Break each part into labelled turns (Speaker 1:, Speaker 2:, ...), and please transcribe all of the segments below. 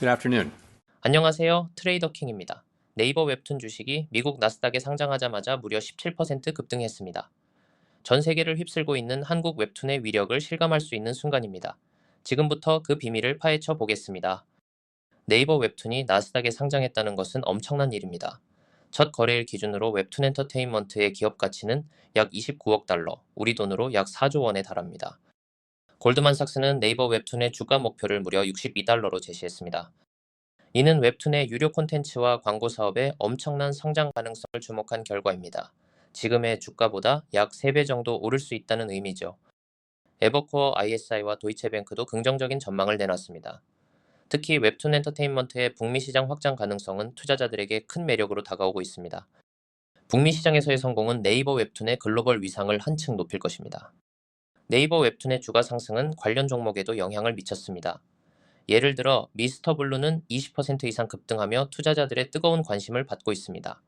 Speaker 1: Good afternoon.
Speaker 2: 안녕하세요. 트레이더 킹입니다. 네이버 웹툰 주식이 미국 나스닥에 상장하자마자 무려 17% 급등했습니다. 전 세계를 휩쓸고 있는 한국 웹툰의 위력을 실감할 수 있는 순간입니다. 지금부터 그 비밀을 파헤쳐 보겠습니다. 네이버 웹툰이 나스닥에 상장했다는 것은 엄청난 일입니다. 첫 거래일 기준으로 웹툰 엔터테인먼트의 기업 가치는 약 29억 달러, 우리 돈으로 약 4조 원에 달합니다. 골드만삭스는 네이버 웹툰의 주가 목표를 무려 62달러로 제시했습니다. 이는 웹툰의 유료 콘텐츠와 광고 사업의 엄청난 성장 가능성을 주목한 결과입니다. 지금의 주가보다 약 3배 정도 오를 수 있다는 의미죠. 에버코어 ISI와 도이체뱅크도 긍정적인 전망을 내놨습니다. 특히 웹툰 엔터테인먼트의 북미 시장 확장 가능성은 투자자들에게 큰 매력으로 다가오고 있습니다. 북미 시장에서의 성공은 네이버 웹툰의 글로벌 위상을 한층 높일 것입니다. 네이버 웹툰의 주가 상승은 관련 종목에도 영향을 미쳤습니다. 예를 들어 미스터 블루는 20% 이상 급등하며 투자자들의 뜨거운 관심을 받고 있습니다.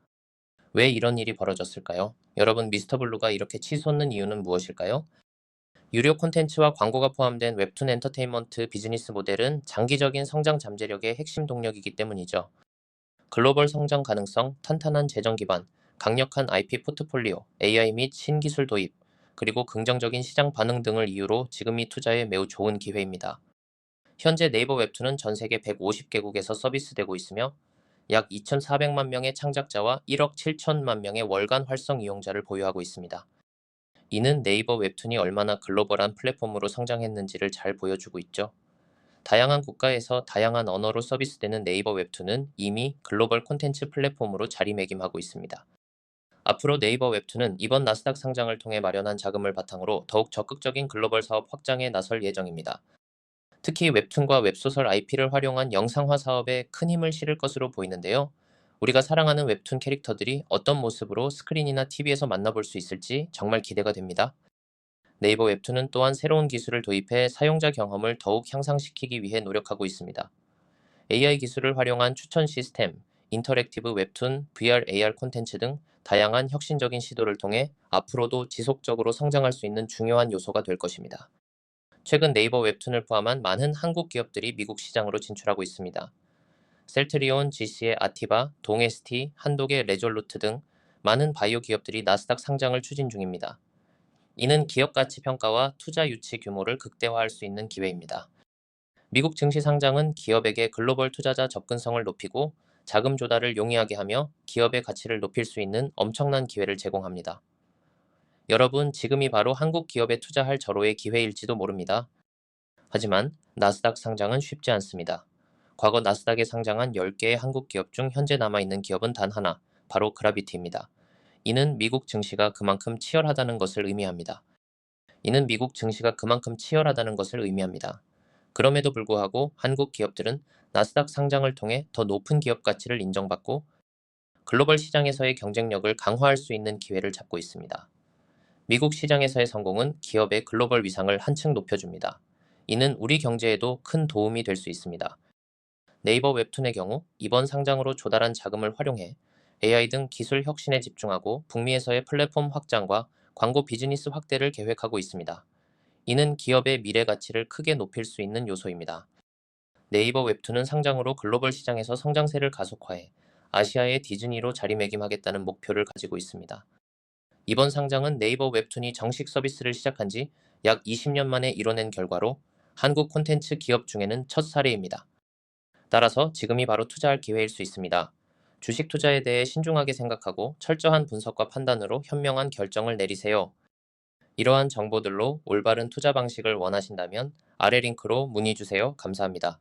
Speaker 2: 왜 이런 일이 벌어졌을까요? 여러분 미스터 블루가 이렇게 치솟는 이유는 무엇일까요? 유료 콘텐츠와 광고가 포함된 웹툰 엔터테인먼트 비즈니스 모델은 장기적인 성장 잠재력의 핵심 동력이기 때문이죠. 글로벌 성장 가능성, 탄탄한 재정 기반, 강력한 IP 포트폴리오, AI 및 신기술 도입, 그리고 긍정적인 시장 반응 등을 이유로 지금 이 투자에 매우 좋은 기회입니다. 현재 네이버 웹툰은 전 세계 150개국에서 서비스되고 있으며 약 2,400만 명의 창작자와 1억 7천만 명의 월간 활성 이용자를 보유하고 있습니다. 이는 네이버 웹툰이 얼마나 글로벌한 플랫폼으로 성장했는지를 잘 보여주고 있죠. 다양한 국가에서 다양한 언어로 서비스되는 네이버 웹툰은 이미 글로벌 콘텐츠 플랫폼으로 자리매김하고 있습니다. 앞으로 네이버 웹툰은 이번 나스닥 상장을 통해 마련한 자금을 바탕으로 더욱 적극적인 글로벌 사업 확장에 나설 예정입니다. 특히 웹툰과 웹소설 IP를 활용한 영상화 사업에 큰 힘을 실을 것으로 보이는데요. 우리가 사랑하는 웹툰 캐릭터들이 어떤 모습으로 스크린이나 TV에서 만나볼 수 있을지 정말 기대가 됩니다. 네이버 웹툰은 또한 새로운 기술을 도입해 사용자 경험을 더욱 향상시키기 위해 노력하고 있습니다. AI 기술을 활용한 추천 시스템, 인터랙티브 웹툰, VR, AR 콘텐츠 등 다양한 혁신적인 시도를 통해 앞으로도 지속적으로 성장할 수 있는 중요한 요소가 될 것입니다. 최근 네이버 웹툰을 포함한 많은 한국 기업들이 미국 시장으로 진출하고 있습니다. 셀트리온, GC의 아티바, 동에스티, 한독의 레졸루트 등 많은 바이오 기업들이 나스닥 상장을 추진 중입니다. 이는 기업 가치 평가와 투자 유치 규모를 극대화할 수 있는 기회입니다. 미국 증시 상장은 기업에게 글로벌 투자자 접근성을 높이고 자금 조달을 용이하게 하며 기업의 가치를 높일 수 있는 엄청난 기회를 제공합니다. 여러분, 지금이 바로 한국 기업에 투자할 절호의 기회일지도 모릅니다. 하지만 나스닥 상장은 쉽지 않습니다. 과거 나스닥에 상장한 10개의 한국 기업 중 현재 남아있는 기업은 단 하나, 바로 그라비티입니다. 이는 미국 증시가 그만큼 치열하다는 것을 의미합니다. 이는 미국 증시가 그만큼 치열하다는 것을 의미합니다. 그럼에도 불구하고 한국 기업들은 나스닥 상장을 통해 더 높은 기업 가치를 인정받고 글로벌 시장에서의 경쟁력을 강화할 수 있는 기회를 잡고 있습니다. 미국 시장에서의 성공은 기업의 글로벌 위상을 한층 높여줍니다. 이는 우리 경제에도 큰 도움이 될 수 있습니다. 네이버 웹툰의 경우 이번 상장으로 조달한 자금을 활용해 AI 등 기술 혁신에 집중하고 북미에서의 플랫폼 확장과 광고 비즈니스 확대를 계획하고 있습니다. 이는 기업의 미래 가치를 크게 높일 수 있는 요소입니다. 네이버 웹툰은 상장으로 글로벌 시장에서 성장세를 가속화해 아시아의 디즈니로 자리매김하겠다는 목표를 가지고 있습니다. 이번 상장은 네이버 웹툰이 정식 서비스를 시작한 지 약 20년 만에 이뤄낸 결과로 한국 콘텐츠 기업 중에는 첫 사례입니다. 따라서 지금이 바로 투자할 기회일 수 있습니다. 주식 투자에 대해 신중하게 생각하고 철저한 분석과 판단으로 현명한 결정을 내리세요. 이러한 정보들로 올바른 투자 방식을 원하신다면 아래 링크로 문의 주세요. 감사합니다.